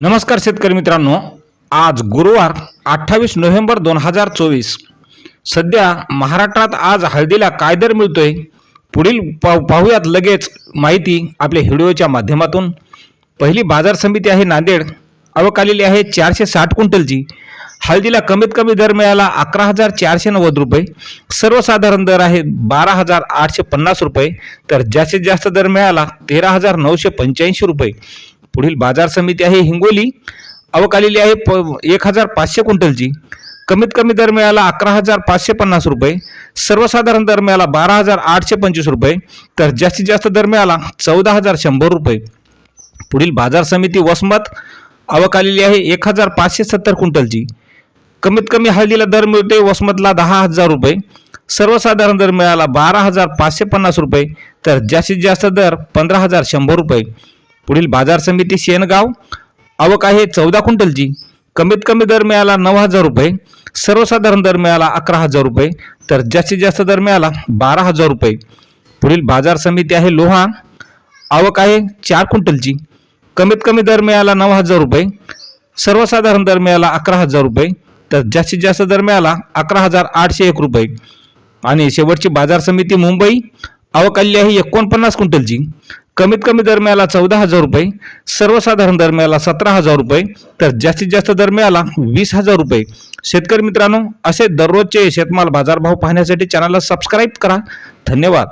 नमस्कार शेतकरी मित्रांनो. आज गुरुवार अठ्ठावीस नोव्हेंबर दोन हजार चोवीस. सध्या महाराष्ट्रात आज हळदीला काय दर मिळतोय? पुढील पाहू पाहूयात लगेच माहिती आपल्या व्हिडिओच्या माध्यमातून. पहिली बाजार समिती आहे नांदेड. अवकालेली आलेली आहे चारशे साठ क्विंटलची. हळदीला कमीत कमी दर मिळाला अकरा हजार चारशे नव्वद रुपये. सर्वसाधारण दर आहे बारा हजार आठशे पन्नास रुपये. तर जास्तीत जास्त दर मिळाला तेरा हजार नऊशे पंच्याऐंशी रुपये. पुढील बाजार समिती आहे हिंगोली. आवक आलेली आहे प एक हजार पाचशे क्विंटलची. कमीत कमी दर मिळाला अकरा हजार पाचशे पन्नास रुपये. सर्वसाधारण दर मिळाला बारा हजार आठशे पंचवीस रुपये. तर जास्तीत जास्त दर मिळाला चौदा हजार शंभर रुपये. पुढील बाजार समिती वसमत. आवक आलेली आहे एक हजार पाचशे सत्तर क्विंटलची. कमीत कमी हळदीला दर मिळते वसमतला दहा हजार रुपये. सर्वसाधारण दर मिळाला बारा हजार पाचशे पन्नास रुपये. तर जास्तीत जास्त दर पंधरा हजार शंभर रुपये. पुढील बाजार समिती शेनगाव. आवक आहे चौदा क्विंटलची. कमीत कमी दर मिळाला नऊ हजार रुपये. सर्वसाधारण दर मिळाला अकरा हजार रुपये. तर जास्तीत जास्त दर मिळाला बारा हजार रुपये. पुढील बाजार समिती आहे लोहा. आवक आहे चार क्विंटलची. कमीत कमी दर मिळाला नऊ हजार रुपये. सर्वसाधारण दर मिळाला अकरा हजार रुपये. तर जास्तीत जास्त दर मिळाला अकरा हजार आठशे एक रुपये. आणि शेवटची बाजार समिती मुंबई. आवक आलेली आहे एकोणपन्नास क्विंटलची. कमीत कमी दर मिळाला चौदा हजार रुपये सर्वसाधारण दर मिळाला सतरा हजार रुपये तर जास्तीत जास्त दर मिळाला वीस हजार रुपये. शेतकरी मित्रांनो असे दररोजचे शेतमाल बाजारभाव पाहण्यासाठी चॅनलला सबस्क्राईब करा. धन्यवाद.